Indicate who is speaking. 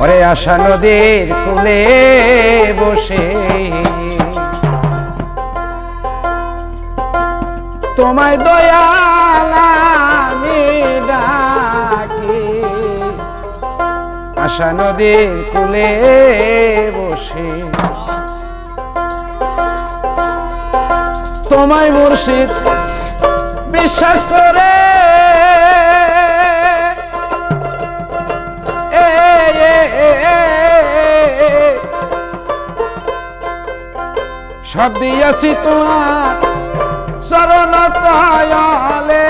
Speaker 1: ওরে আশা নদীর কুলে বসে। তোমায় দয়াল ডাকি। আশা নদীর কুলে বসে। তোমায় মুর্শিদ বিশ্বাস করে দিয়েছি তোমার চরণ তলে